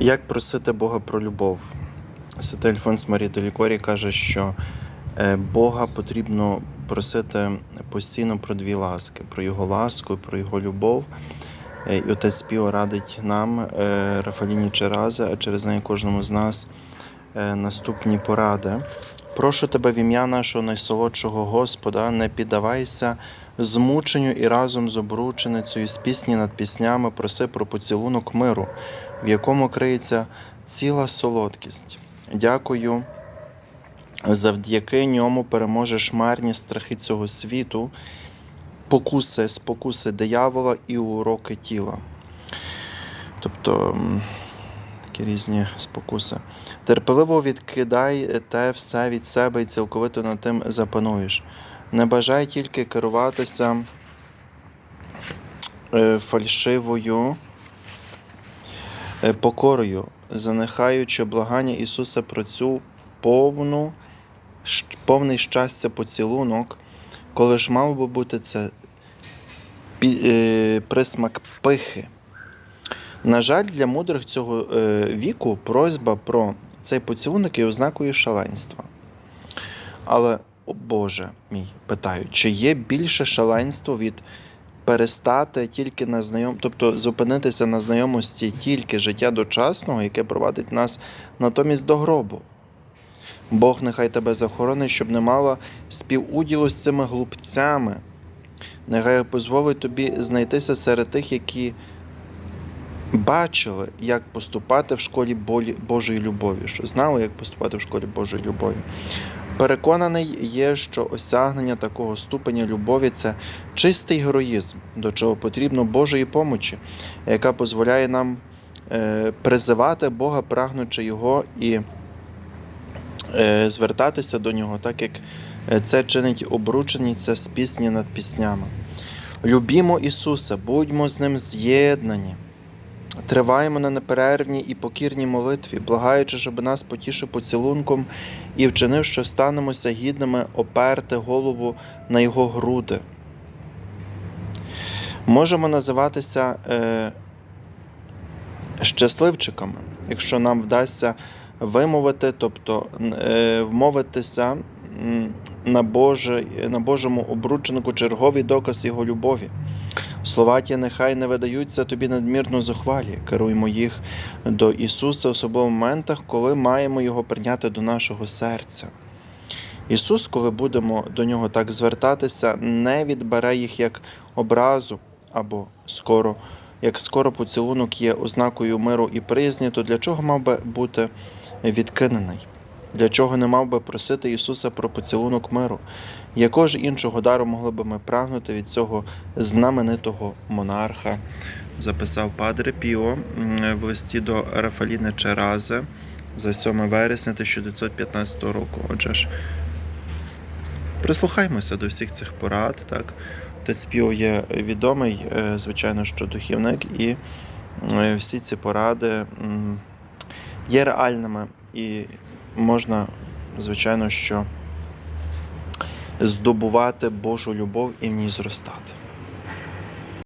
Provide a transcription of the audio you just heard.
Як просити Бога про любов? Святий Альфонс Марій Делікорі каже, що е, Бога потрібно просити постійно про дві ласки: про Його ласку, і про Його любов. Е, І отець Піо радить нам, е, Рафаліні Черази, а через неї кожному з нас наступні поради. Прошу тебе в ім'я нашого найсолодшого Господа, не піддавайся змученню і разом з обрученицею з пісні над піснями проси про поцілунок миру, в якому криється ціла солодкість. Дякую. Завдяки ньому переможеш марні страхи цього світу, покуси, спокуси диявола і уроки тіла. Тобто такі різні спокуси. Терпеливо відкидай те все від себе і цілковито над тим запануєш. Не бажай тільки керуватися е, фальшивою покорою, занехаючи благання Ісуса про цю повну, повний щастя поцілунок, коли ж мав би бути це е, присмак пихи. На жаль, для мудрих цього е, віку просьба про цей поцілунок є ознакою шаленства. Але, о Боже мій, питаю, чи є більше шаленство від перестати тільки на знайом, тобто зупинитися на знайомості тільки життя дочасного, яке провадить нас натомість до гробу? Бог нехай тебе захоронить, щоб не мала співуділу з цими глупцями. Нехай дозволить тобі знайтися серед тих, які бачили, як поступати в школі Божої любові, що знали, як поступати в школі Божої любові. Переконаний є, що осягнення такого ступеня любові це чистий героїзм, до чого потрібно Божої помочі, яка дозволяє нам е, призивати Бога, прагнучи Його і е, звертатися до нього, так як е, це чинить обрученіця з пісні над піснями. Любімо Ісуса, будьмо з Ним з'єднані. Триваємо на неперервній і покірній молитві, благаючи, щоб нас потішив поцілунком і вчинив, що станемося гідними оперти голову на його груди. Можемо називатися е, щасливчиками, якщо нам вдасться вимовити, тобто е, вмовитися на, Боже, на Божому обрученику черговий доказ його любові. Слова нехай не видаються тобі надмірно зухвалі. Керуймо їх до Ісуса, особливо в моментах, коли маємо Його прийняти до нашого серця. Ісус, коли будемо до Нього так звертатися, не відбере їх як образу або скоро, як скоро поцілунок є ознакою миру і приязні, то для чого мав би бути відкинений? Для чого не мав би просити Ісуса про поцілунок миру? Якого ж іншого дару могли би ми прагнути від цього знаменитого монарха? Записав Падре Піо в листі до Рафаліни Черази за 7 вересня 1915 року. Отже ж, прислухаймося до всіх цих порад. Так? Отець Піо є відомий, е, звичайно, що духівник, і е, всі ці поради є реальними і можна, звичайно, що здобувати Божу любов і в ній зростати.